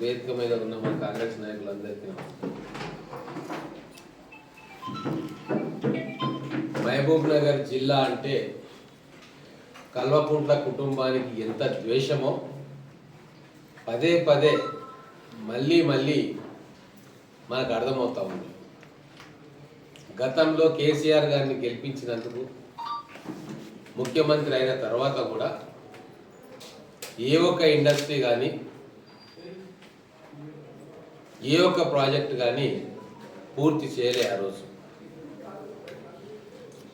వేదిక మీద ఉన్న మన కాంగ్రెస్ నాయకులందరికీ మహబూబ్ నగర్ జిల్లా అంటే కల్వకుంట్ల కుటుంబానికి ఎంత ద్వేషమో పదే పదే మళ్ళీ మళ్ళీ మనకు అర్థమవుతా ఉంది. గతంలో కేసీఆర్ గారిని గెలిపించినందుకు ముఖ్యమంత్రి అయిన తర్వాత కూడా ఏ ఒక్క ఇండస్ట్రీ కానీ ఏ ఒక్క ప్రాజెక్ట్ కానీ పూర్తి చేయలే ఆ రోజు.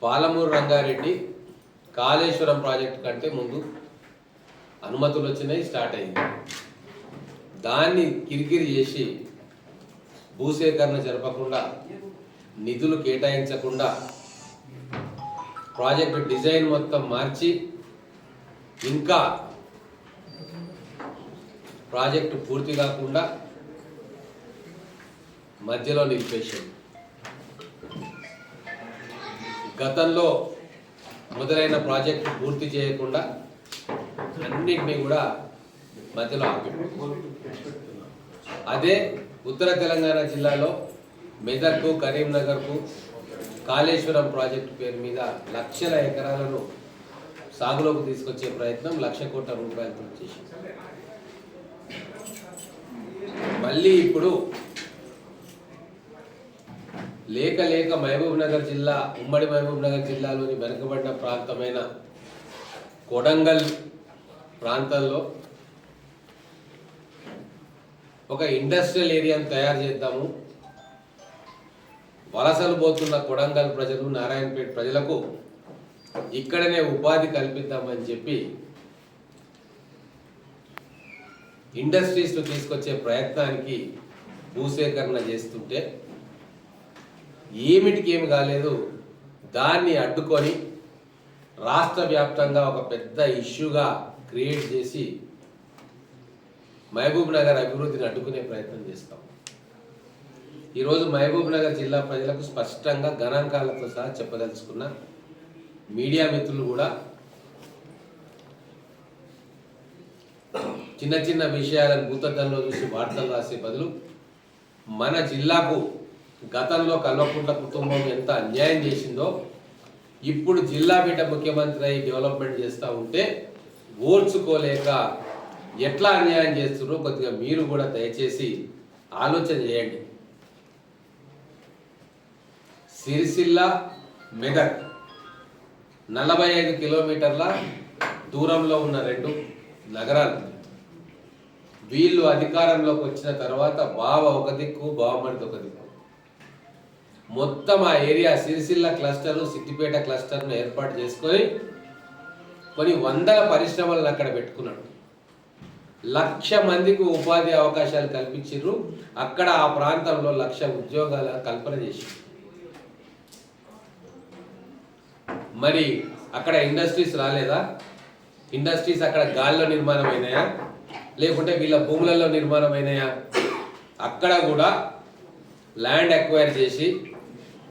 పాలమూరు రంగారెడ్డి కాళేశ్వరం ప్రాజెక్ట్ కంటే ముందు అనుమతులు వచ్చినాయి స్టార్ట్ అయింది. దాన్ని కిరికిరి చేసి భూసేకరణ జరపకుండా నిధులు కేటాయించకుండా ప్రాజెక్ట్ డిజైన్ మొత్తం మార్చి ఇంకా ప్రాజెక్టు పూర్తి కాకుండా మధ్యలో నిలిపేసింది గతంలో మొదలైన ప్రాజెక్టు పూర్తి చేయకుండా అన్నింటినీ కూడా మధ్యలో ఆపింది అదే ఉత్తర తెలంగాణ జిల్లాలో మెదక్కు కరీంనగర్కు కాళేశ్వరం ప్రాజెక్టు పేరు మీద లక్షల ఎకరాలను సాగులోకి తీసుకొచ్చే ప్రయత్నం లక్ష కోట్ల రూపాయలతో చేసింది. మళ్ళీ ఇప్పుడు లేక లేక మహబూబ్నగర్ జిల్లా ఉమ్మడి మహబూబ్నగర్ జిల్లాలోని వెనుకబడిన ప్రాంతమైన కొడంగల్ ప్రాంతంలో ఒక ఇండస్ట్రియల్ ఏరియాను తయారు చేద్దాము. వలసలు పోతున్న కొడంగల్ ప్రజలు నారాయణపేట ప్రజలకు ఇక్కడనే ఉపాధి కల్పిద్దామని చెప్పి ఇండస్ట్రీస్ను తీసుకొచ్చే ప్రయత్నానికి భూసేకరణ చేస్తుంటే ఏమిటికి ఏమి కాలేదు. దాన్ని అడ్డుకొని రాష్ట్ర వ్యాప్తంగా ఒక పెద్ద ఇష్యూగా క్రియేట్ చేసి మహబూబ్ నగర్ అభివృద్ధిని అడ్డుకునే ప్రయత్నం చేస్తాం. ఈరోజు మహబూబ్ నగర్ జిల్లా ప్రజలకు స్పష్టంగా గణాంకాలతో సహా చెప్పదలుచుకున్న మీడియా మిత్రులు కూడా చిన్న చిన్న విషయాలను భూతద్దంలో చూసి వార్తలు రాసే బదులు మన జిల్లాకు గతంలో కల్వకుంట్ల కుటుంబం ఎంత అన్యాయం చేసిందో ఇప్పుడు జిల్లా బిడ్డ ముఖ్యమంత్రి అయి డెవలప్మెంట్ చేస్తూ ఉంటే ఓర్చుకోలేక ఎట్లా అన్యాయం చేస్తున్నారో కొద్దిగా మీరు కూడా దయచేసి ఆలోచన చేయండి. సిరిసిల్ల మెదక్ నలభై ఐదు కిలోమీటర్ల దూరంలో ఉన్న రెండు నగరాలు. వీళ్ళు అధికారంలోకి వచ్చిన తర్వాత బావ ఒక దిక్కు బావమణిది ఒక దిక్కు. మొత్తం ఆ ఏరియా సిరిసిల్ల క్లస్టర్ సిద్దిపేట క్లస్టర్ను ఏర్పాటు చేసుకొని కొన్ని వందల పరిశ్రమలను అక్కడ పెట్టుకున్నాడు. లక్ష మందికి ఉపాధి అవకాశాలు కల్పించారు అక్కడ ఆ ప్రాంతంలో లక్ష ఉద్యోగాల కల్పన చేసింది మరి అక్కడ ఇండస్ట్రీస్ రాలేదా? ఇండస్ట్రీస్ అక్కడ గాల్లో నిర్మాణం అయినాయా? లేకుంటే వీళ్ళ భూములలో నిర్మాణమైనాయా అక్కడ కూడా ల్యాండ్ అక్వైర్ చేసి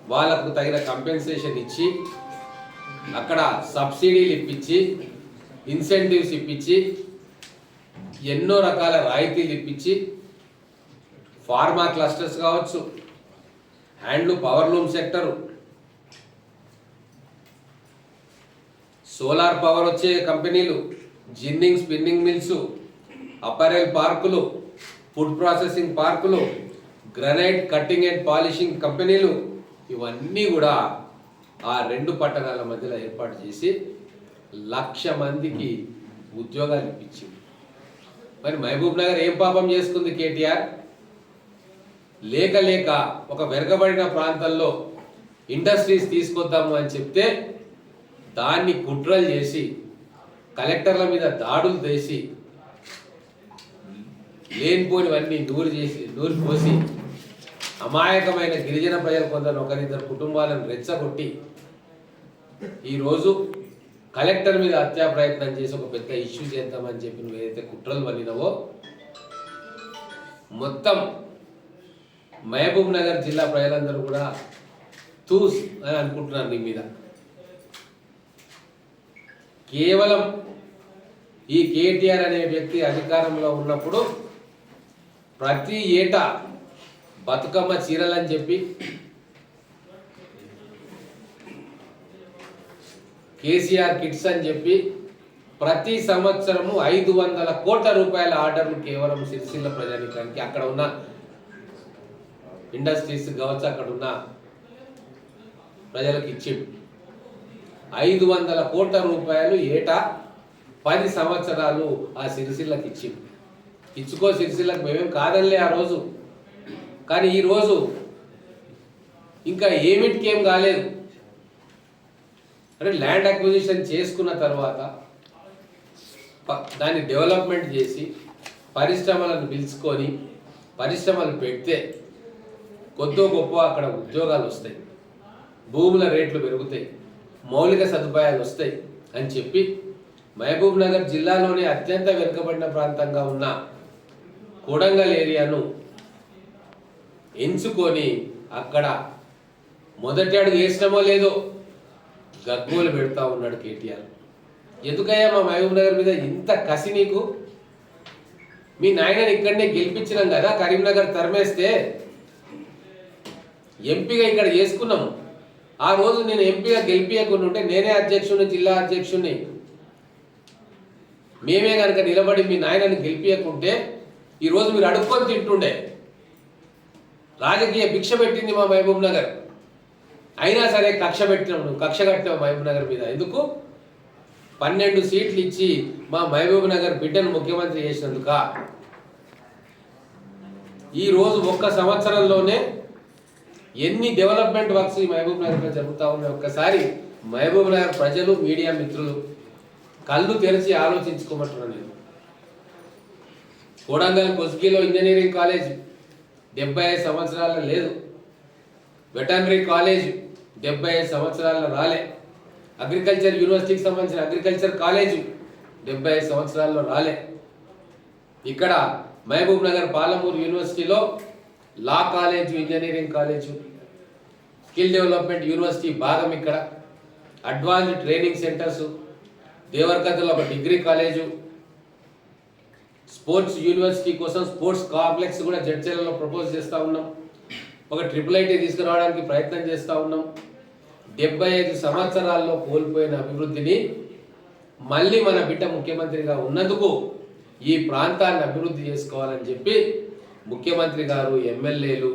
వాళ్ళకు తగిన కంపెన్సేషన్ ఇచ్చి అక్కడ సబ్సిడీలు ఇప్పించి ఇన్సెంటివ్స్ ఇప్పించి ఎన్నో రకాల రాయితీలు ఇప్పించి ఫార్మా క్లస్టర్స్ కావచ్చు handloom powerloom sector solar power వచ్చే కంపెనీలు జిన్నింగ్ స్పిన్నింగ్ మిల్స్ అపరెల్ పార్కులు ఫుడ్ ప్రాసెసింగ్ పార్కులు గ్రనైట్ కట్టింగ్ అండ్ పాలిషింగ్ కంపెనీలు ఇవన్నీ కూడా ఆ రెండు పట్టణాల మధ్యలో ఏర్పాటు చేసి లక్ష మందికి ఉద్యోగాలు ఇప్పించింది. మరి మహబూబ్ నగర్ ఏం పాపం చేసుకుంది కేటీఆర్? లేక లేక ఒక వెరగబడిన ప్రాంతంలో ఇండస్ట్రీస్ తీసుకొద్దాము అని చెప్తే దాన్ని కుట్రలు చేసి కలెక్టర్ల మీద దాడులు చేసి లేనిపోనివన్నీ నూరు చేసి నూరు పోసి అమాయకమైన గిరిజన ప్రజలు కొందరు ఒకరిద్దరు కుటుంబాలను రెచ్చగొట్టి ఈరోజు కలెక్టర్ మీద హత్యా ప్రయత్నం చేసి ఒక పెద్ద ఇష్యూ చేద్దామని చెప్పి నువ్వు ఏదైతే కుట్రలు పన్నినవో మొత్తం మహబూబ్ నగర్ జిల్లా ప్రజలందరూ కూడా తూస్ అని అనుకుంటున్నారు నీ మీద. కేవలం ఈ కేటీఆర్ అనే వ్యక్తి అధికారంలో ఉన్నప్పుడు ప్రతి ఏటా బతుకమ్మ చీరలని చెప్పి కేసీఆర్ కిట్స్ అని చెప్పి ప్రతి సంవత్సరము ఐదు వందల కోట్ల రూపాయల ఆర్డర్లు కేవలం సిరిసిల్ల ప్రజానికానికి అక్కడ ఉన్న ఇండస్ట్రీస్ కావచ్చు అక్కడ ఉన్న ప్రజలకు ఇచ్చి ఐదు వందల కోట్ల రూపాయలు ఏటా పది సంవత్సరాలు ఆ సిరిసిల్లకి ఇచ్చి ఇచ్చుకో సిరిసిల్లకు మేమేం కాదనిలే ఆ రోజు. కానీ ఈరోజు ఇంకా ఏమిటికేం కాలేదు. అంటే ల్యాండ్ అక్విజిషన్ చేసుకున్న తర్వాత దాన్ని డెవలప్మెంట్ చేసి పరిశ్రమలను పిలుచుకొని పరిశ్రమలు పెడితే కొద్దో గొప్ప అక్కడ ఉద్యోగాలు వస్తాయి. భూముల రేట్లు పెరుగుతాయి. మౌలిక సదుపాయాలు వస్తాయి అని చెప్పి మహబూబ్ నగర్ జిల్లాలోనే అత్యంత వెనుకబడిన ప్రాంతంగా ఉన్న కొడంగల్ ఏరియాను ఎంచుకొని అక్కడ మొదటి అడుగు వేసినామో లేదో గగ్గోలు పెడతా ఉన్నాడు కేటీఆర్. ఎందుకయ్యా మా మహబూబ్ నగర్ మీద ఇంత కసి నీకు? మీ నాయనని ఇక్కడనే గెలిపించినాం కదా కరీంనగర్ తరిమేస్తే ఎంపీగా ఇక్కడ చేసుకున్నాం. ఆ రోజు నేను ఎంపీగా గెలిపించకుండా ఉంటే నేనే అధ్యక్షుడిని జిల్లా అధ్యక్షుడిని. మేమే కనుక నిలబడి మీ నాయనని గెలిపించకుంటే ఈరోజు మీరు అడుక్కొని తింటుండే. రాజకీయ భిక్ష పెట్టింది మా మహబూబ్ నగర్. అయినా సరే కక్ష పెట్టినావు నువ్వు కక్ష కట్టినావు మహబూబ్ నగర్ మీద. ఎందుకు? పన్నెండు సీట్లు ఇచ్చి మా మహబూబ్ నగర్ బిడ్డను ముఖ్యమంత్రి చేసినందుక? ఈరోజు ఒక్క సంవత్సరంలోనే ఎన్ని డెవలప్మెంట్ వర్క్స్ ఈ మహబూబ్ నగర్లో జరుగుతూ ఉన్నాయి? ఒక్కసారి మహబూబ్ నగర్ ప్రజలు మీడియా మిత్రులు కళ్ళు తెరిచి ఆలోచించుకోమంటున్నాను నేను. కోడంగల్ కొస్గిలో ఇంజనీరింగ్ కాలేజ్ డెబ్బై ఐదు సంవత్సరాల లేదు. వెటర్నరీ కాలేజ్ డెబ్బై ఐదు సంవత్సరాల రాలే. అగ్రికల్చర్ యూనివర్సిటీకి సంబంధించిన అగ్రికల్చర్ కాలేజ్ డెబ్బై ఐదు సంవత్సరాల్లో రాలే. ఇక్కడ మహబూబ్ నగర్ పాలమూరు యూనివర్సిటీలో law college engineering college skill development university భాగం ఇక్కడ. అడ్వాన్స్డ్ ట్రైనింగ్ సెంటర్స్ దేవరకథలో ఒక డిగ్రీ కాలేజు స్పోర్ట్స్ యూనివర్సిటీ కోసం స్పోర్ట్స్ కాంప్లెక్స్ కూడా జడ్చర్లలో ప్రపోజ్ చేస్తూ ఉన్నాం. ఒక ట్రిపుల్ ఐటీ తీసుకురావడానికి ప్రయత్నం చేస్తూ ఉన్నాం. డెబ్బై ఐదు సంవత్సరాల్లో కోల్పోయిన అభివృద్ధిని మళ్ళీ మన బిడ్డ ముఖ్యమంత్రిగా ఉన్నందుకు ఈ ప్రాంతాన్ని అభివృద్ధి చేసుకోవాలని చెప్పి ముఖ్యమంత్రి గారు ఎమ్మెల్యేలు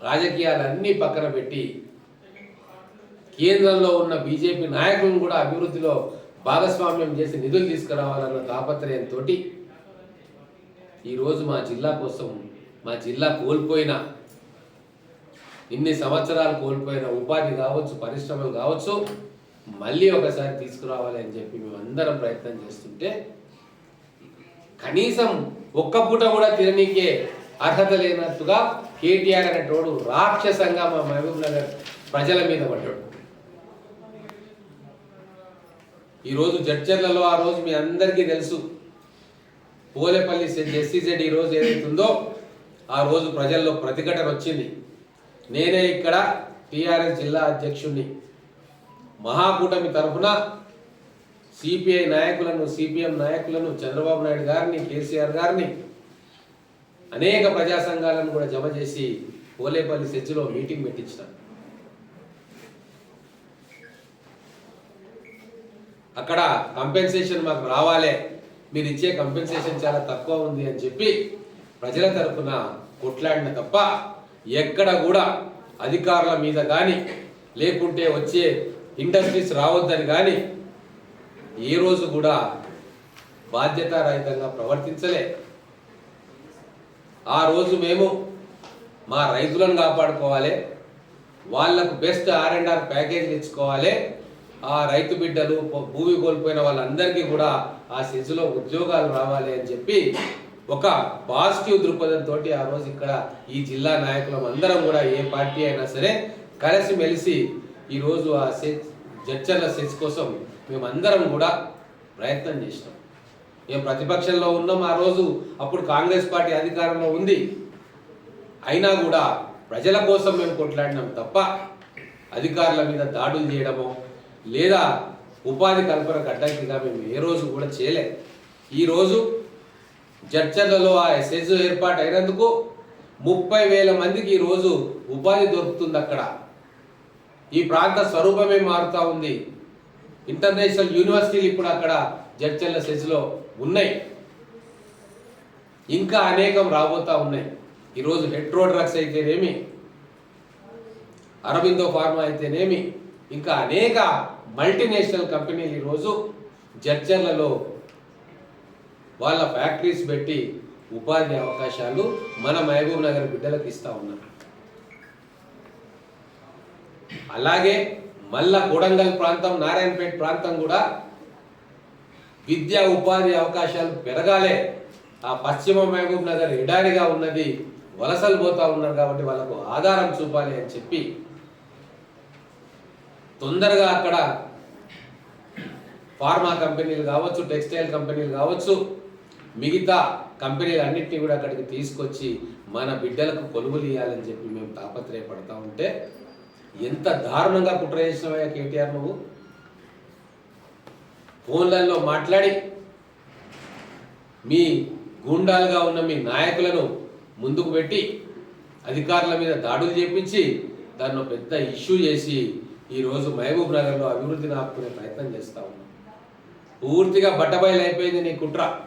రాజకీయాలన్నీ పక్కన పెట్టి కేంద్రంలో ఉన్న బీజేపీ నాయకులను కూడా అభివృద్ధిలో భాగస్వామ్యం చేసి నిధులు తీసుకురావాలన్న తాపత్రయంతో ఈరోజు మా జిల్లా కోసం మా జిల్లా కోల్పోయిన ఇన్ని సంవత్సరాలు కోల్పోయిన ఉపాధి కావచ్చు పరిశ్రమలు కావచ్చు మళ్ళీ ఒకసారి తీసుకురావాలి అని చెప్పి మేము అందరం ప్రయత్నం చేస్తుంటే కనీసం ఒక్క పూట కూడా తిననీకే అర్హత లేనట్టుగా కేటీఆర్ అనేటోడు రాక్షసంగా మా మహబూబ్ నగర్ ప్రజల మీద పడ్డాడు. ఈరోజు జడ్చర్లలో ఆ రోజు మీ అందరికీ తెలుసు పోలేపల్లి ఎస్సీజెడ్ ఈ రోజు ఏదైతుందో ఆ రోజు ప్రజల్లో ప్రతిఘటన వచ్చింది. నేనే ఇక్కడ టీఆర్ఎస్ జిల్లా అధ్యక్షుడిని మహాకూటమి తరఫున సిపిఐ నాయకులను సిపిఎం నాయకులను చంద్రబాబు నాయుడు గారిని కేసీఆర్ గారిని అనేక ప్రజా సంఘాలను కూడా జమ చేసి పోలేపల్లి సెచ్చులో మీటింగ్ పెట్టించిన. అక్కడ కంపెన్సేషన్ మాకు రావాలే. మీరు ఇచ్చే కంపెన్సేషన్ చాలా తక్కువ ఉంది అని చెప్పి ప్రజల తరఫున కొట్లాడిన తప్ప ఎక్కడ కూడా అధికారుల మీద కానీ లేకుంటే వచ్చే ఇండస్ట్రీస్ రావద్దని కానీ ఏ రోజు కూడా బాధ్యతారహితంగా ప్రవర్తించలే. ఆ రోజు మేము మా రైతులను కాపాడుకోవాలి వాళ్ళకు బెస్ట్ ఆర్ అండ్ ఆర్ ప్యాకేజీలు ఇచ్చుకోవాలి ఆ రైతు బిడ్డలు భూమి కోల్పోయిన వాళ్ళందరికీ కూడా ఆ సెజ్లో ఉద్యోగాలు రావాలి అని చెప్పి ఒక పాజిటివ్ దృక్పథంతో ఆ రోజు ఇక్కడ ఈ జిల్లా నాయకులం అందరం కూడా ఏ పార్టీ అయినా సరే కలిసిమెలిసి ఈరోజు ఆ సెజ్ జడ్చర్ల సెజ్ కోసం మేమందరం కూడా ప్రయత్నం చేసినాం. మేము ప్రతిపక్షంలో ఉన్నాం ఆ రోజు అప్పుడు కాంగ్రెస్ పార్టీ అధికారంలో ఉంది. అయినా కూడా ప్రజల కోసం మేము కొట్లాడినాం తప్ప అధికారుల మీద దాడులు చేయడమో లేదా ఉపాధి కల్పన అడ్డంకిగా మేము ఏ రోజు కూడా చేయలేదు ఈరోజు జడ్చర్లలో ఆ ఎస్ఎస్ ఏర్పాటు అయినందుకు ముప్పై వేల మందికి ఈరోజు ఉపాధి దొరుకుతుంది అక్కడ. ఈ ప్రాంత స్వరూపమే మారుతూ ఉంది. ఇంటర్నేషనల్ యూనివర్సిటీలు ఇప్పుడు అక్కడ జడ్చర్ల సెజ్లో ఉన్నాయి. ఇంకా అనేకం రాబోతూ ఉన్నాయి. ఈరోజు హెట్రో డ్రగ్స్ అయితేనేమి అరబిందో ఫార్మా అయితేనేమి ఇంకా అనేక మల్టీనేషనల్ కంపెనీలు ఈరోజు జడ్చర్లలో వాళ్ళ ఫ్యాక్టరీస్ పెట్టి ఉపాధి అవకాశాలు మన మహబూబ్ నగర్ బిడ్డలకు ఇస్తూ ఉన్నారు. అలాగే మళ్ళా కొడంగల్ ప్రాంతం నారాయణపేట ప్రాంతం కూడా విద్యా ఉపాధి అవకాశాలు పెరగాలే. ఆ పశ్చిమ మహబూబ్ నగర్ ఎడారిగా ఉన్నది వలసలు పోతా ఉన్నారు కాబట్టి వాళ్ళకు ఆధారం చూపాలి అని చెప్పి తొందరగా అక్కడ ఫార్మా కంపెనీలు కావచ్చు టెక్స్టైల్ కంపెనీలు కావచ్చు మిగతా కంపెనీలు అన్నింటినీ కూడా అక్కడికి తీసుకొచ్చి మన బిడ్డలకు కొలువులు ఇవ్వాలని చెప్పి మేము తాపత్రయపడతా ఉంటే ఎంత దారుణంగా కుట్ర చేసినవయ్యా కేటీఆర్ నువ్వు? ఫోన్లలో మాట్లాడి మీ గూండాలుగా ఉన్న మీ నాయకులను ముందుకు పెట్టి అధికారుల మీద దాడులు చేపించి దాన్ని పెద్ద ఇష్యూ చేసి ఈరోజు మహబూబ్ నగర్లో అభివృద్ధిని ఆపుకునే ప్రయత్నం చేస్తా ఉన్నాం. పూర్తిగా బట్టబయలు అయిపోయింది నీ కుట్ర.